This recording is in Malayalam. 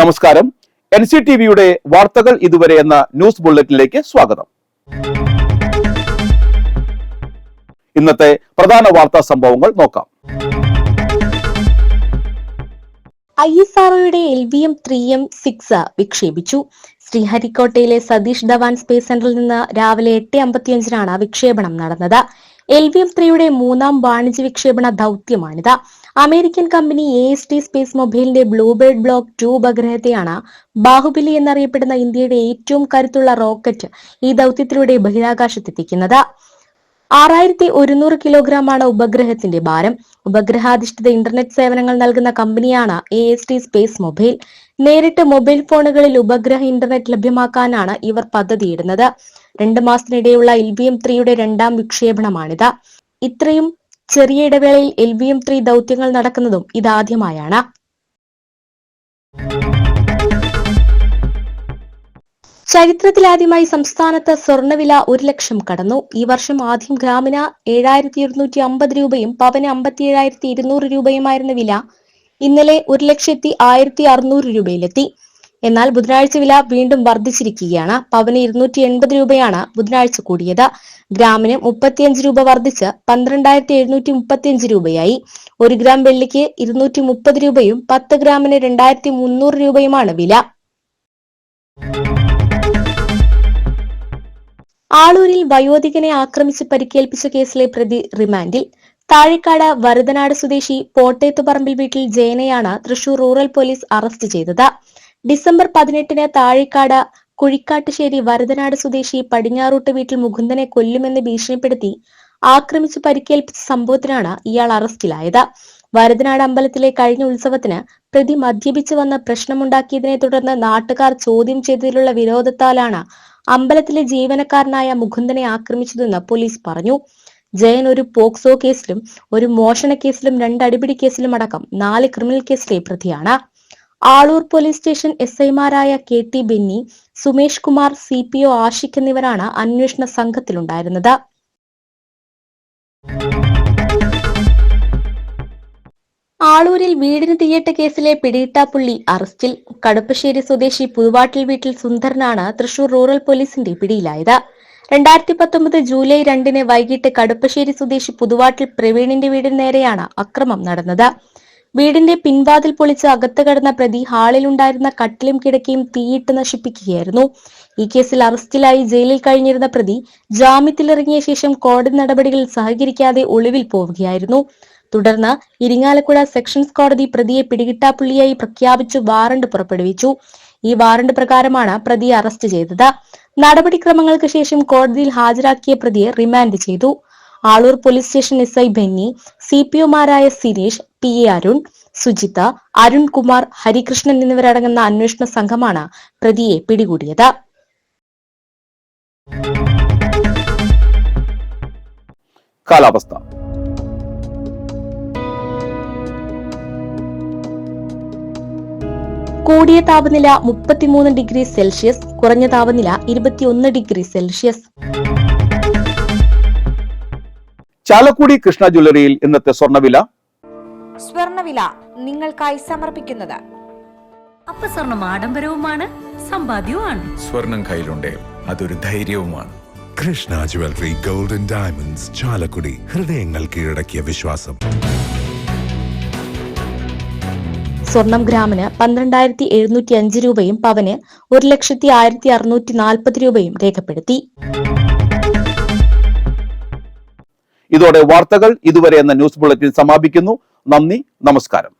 നമസ്കാരം. എൻ സി ടി വിയുടെ വാർത്തകൾ ഇതുവരെ എന്ന ന്യൂസ് ബുള്ളറ്റിനിലേക്ക് സ്വാഗതം. ഇന്നത്തെ പ്രധാന വാർത്താ സംഭവങ്ങൾ നോക്കാം. I S ആർഒയുടെ L V M three M six വിക്ഷേപിച്ചു. ശ്രീഹരിക്കോട്ടയിലെ സതീഷ് ധവാൻ സ്പേസ് സെന്ററിൽ നിന്ന് രാവിലെ എട്ട് അമ്പത്തിയഞ്ചിനാണ് വിക്ഷേപണം നടന്നത്. എൽ വി എം ത്രീയുടെ മൂന്നാം വാണിജ്യ വിക്ഷേപണ ദൗത്യമാണിത്. American company A S T space മൊബൈലിന്റെ ബ്ലൂബേർഡ് ബ്ലോക്ക് ടു ഉപഗ്രഹത്തെയാണ് ബാഹുബലി എന്നറിയപ്പെടുന്ന ഇന്ത്യയുടെ ഏറ്റവും കരുത്തുള്ള റോക്കറ്റ് ഈ ദൗത്യത്തിലൂടെ ബഹിരാകാശത്തെത്തിക്കുന്നത്. ആറായിരത്തി ഒരുന്നൂറ് കിലോഗ്രാമാണ് ഉപഗ്രഹത്തിന്റെ ഭാരം. ഉപഗ്രഹാധിഷ്ഠിത ഇന്റർനെറ്റ് സേവനങ്ങൾ നൽകുന്ന കമ്പനിയാണ് A S T space mobile. നേരിട്ട് മൊബൈൽ ഫോണുകളിൽ ഉപഗ്രഹ ഇന്റർനെറ്റ് ലഭ്യമാക്കാനാണ് ഇവർ പദ്ധതിയിടുന്നത്. രണ്ട് മാസത്തിനിടെയുള്ള എൽ വി എം ത്രീയുടെ രണ്ടാം വിക്ഷേപണമാണിത്. ഇത്രയും ചെറിയ ഇടവേളയിൽ എൽ വി എം ത്രീ ദൗത്യങ്ങൾ നടക്കുന്നതും ഇതാദ്യമായാണ്. ചരിത്രത്തിലാദ്യമായി സംസ്ഥാനത്ത് സ്വർണവില ഒരു ലക്ഷം കടന്നു. ഈ വർഷം ആദ്യം ഗ്രാമിന് ഏഴായിരത്തി ഇരുന്നൂറ്റി അമ്പത് രൂപയും പവന് അമ്പത്തി ഏഴായിരത്തി ഇരുന്നൂറ് രൂപയുമായിരുന്ന വില ഇന്നലെ ഒരു ലക്ഷത്തി ആയിരത്തി അറുന്നൂറ് രൂപയിലെത്തി. എന്നാൽ ബുധനാഴ്ച വില വീണ്ടും വർദ്ധിച്ചിരിക്കുകയാണ്. പവന് ഇരുന്നൂറ്റി എൺപത് രൂപയാണ് ബുധനാഴ്ച കൂടിയത്. ഗ്രാമിന് മുപ്പത്തിയഞ്ച് രൂപ വർദ്ധിച്ച് പന്ത്രണ്ടായിരത്തി എഴുന്നൂറ്റി മുപ്പത്തിയഞ്ച് രൂപയായി. ഒരു ഗ്രാം വെള്ളിക്ക് ഇരുന്നൂറ്റി മുപ്പത് രൂപയും പത്ത് ഗ്രാമിന് രണ്ടായിരത്തി മുന്നൂറ് രൂപയുമാണ് വില. ആളൂരിൽ വയോധികനെ ആക്രമിച്ച് പരിക്കേൽപ്പിച്ച കേസിലെ പ്രതി റിമാൻഡിൽ. താഴേക്കാട് വരദനാട് സ്വദേശി പോട്ടേത്തുപറമ്പിൽ വീട്ടിൽ ജയനെയാണ് തൃശൂർ റൂറൽ പോലീസ് അറസ്റ്റ് ചെയ്തത്. ഡിസംബർ പതിനെട്ടിന് താഴേക്കാട് കുഴിക്കാട്ടുശ്ശേരി വരതനാട് സ്വദേശി പടിഞ്ഞാറൂട്ട് വീട്ടിൽ മുകുന്ദനെ കൊല്ലുമെന്ന് ഭീഷണിപ്പെടുത്തി ആക്രമിച്ച് പരിക്കേൽപ്പിച്ച സംഭവത്തിനാണ് ഇയാൾ അറസ്റ്റിലായത്. വരതനാട് അമ്പലത്തിലെ കഴിഞ്ഞ ഉത്സവത്തിന് പ്രതി മദ്യപിച്ചു വന്ന് പ്രശ്നമുണ്ടാക്കിയതിനെ തുടർന്ന് നാട്ടുകാർ ചോദ്യം ചെയ്തതിലുള്ള വിരോധത്താലാണ് അമ്പലത്തിലെ ജീവനക്കാരനായ മുകുന്ദനെ ആക്രമിച്ചതെന്ന് പോലീസ് പറഞ്ഞു. ജയൻ ഒരു പോക്സോ കേസിലും ഒരു മോഷണ കേസിലും രണ്ട് അടിപിടി കേസിലും അടക്കം നാല് ക്രിമിനൽ കേസിലെ പ്രതിയാണ്. ആളൂർ പോലീസ് സ്റ്റേഷൻ എസ് ഐമാരായ K T Benny Sumesh Kumar C P O Ashiq എന്നിവരാണ് അന്വേഷണ സംഘത്തിലുണ്ടായിരുന്നത്. ആളൂരിൽ വീടിന് തീയിട്ട കേസിലെ പിടിയിട്ടാപ്പുള്ളി അറസ്റ്റിൽ. കടുപ്പശ്ശേരി സ്വദേശി പുതുവാട്ടിൽ വീട്ടിൽ സുന്ദരനാണ് തൃശൂർ റൂറൽ പോലീസിന്റെ പിടിയിലായത്. രണ്ടായിരത്തി പത്തൊമ്പത് ജൂലൈ രണ്ടിന് വൈകിട്ട് കടുപ്പശ്ശേരി സ്വദേശി പുതുവാട്ടിൽ പ്രവീണിന്റെ വീടിന് നേരെയാണ് അക്രമം നടന്നത്. വീടിന്റെ പിൻവാതിൽ പൊളിച്ച് അകത്ത് കടന്ന പ്രതി ഹാളിലുണ്ടായിരുന്ന കട്ടിലും കിടക്കയും തീയിട്ട് നശിപ്പിക്കുകയായിരുന്നു. ഈ കേസിൽ അറസ്റ്റിലായി ജയിലിൽ കഴിഞ്ഞിരുന്ന പ്രതി ജാമ്യത്തിലിറങ്ങിയ ശേഷം കോടതി നടപടികളിൽ സഹകരിക്കാതെ ഒളിവിൽ പോവുകയായിരുന്നു. തുടർന്ന് ഇരിങ്ങാലക്കുട സെഷൻസ് കോടതി പ്രതിയെ പിടികിട്ടാപ്പുള്ളിയായി പ്രഖ്യാപിച്ചു വാറണ്ട് പുറപ്പെടുവിച്ചു. ഈ വാറണ്ട് പ്രകാരമാണ് പ്രതിയെ അറസ്റ്റ് ചെയ്തത്. നടപടിക്രമങ്ങൾക്ക് ശേഷം കോടതിയിൽ ഹാജരാക്കിയ പ്രതിയെ റിമാൻഡ് ചെയ്തു. Aloor police station S I Benny C P ഒമാരായ Sinesh P A Arun Sujitha Arunkumar Harikrishnan എന്നിവരടങ്ങുന്ന അന്വേഷണ സംഘമാണ് പ്രതിയെ പിടികൂടിയത്. കാലാവസ്ഥ. കൂടിയ താപനില മുപ്പത്തിമൂന്ന് ഡിഗ്രി സെൽഷ്യസ് കുറഞ്ഞ താപനില ഇരുപത്തിയൊന്ന് ഡിഗ്രി സെൽഷ്യസ്. ചാലക്കുടി കൃഷ്ണ ജ്വല്ലറിയിൽ ഇന്നത്തെ സ്വർണവില സ്വർണവില നിങ്ങൾക്കായി സമർപ്പിക്കുന്നത്. അപ്പ സ്വർണം ആഡംബരവുമാണ് സമ്പാദ്യവുമാണ്. സ്വർണം കയ്യിലുണ്ടേ അതൊരു ധൈര്യവുമാണ്. Krishna jewellery golden diamonds Chalakudy. ഹൃദയങ്ങൾ കീഴടക്കിയ വിശ്വാസം. സ്വർണം ഗ്രാമിന് പന്ത്രണ്ടായിരത്തി എഴുന്നൂറ്റി അഞ്ച് രൂപയും പവന് ഒരു ലക്ഷത്തി ആയിരത്തി അറുന്നൂറ്റി നാൽപ്പത് രൂപയും രേഖപ്പെടുത്തി. ഇതോടെ വാർത്തകൾ ഇതുവരെ എന്ന ന്യൂസ് ബുള്ളറ്റിൻ സമാപിക്കുന്നു. നന്ദി നമസ്കാരം.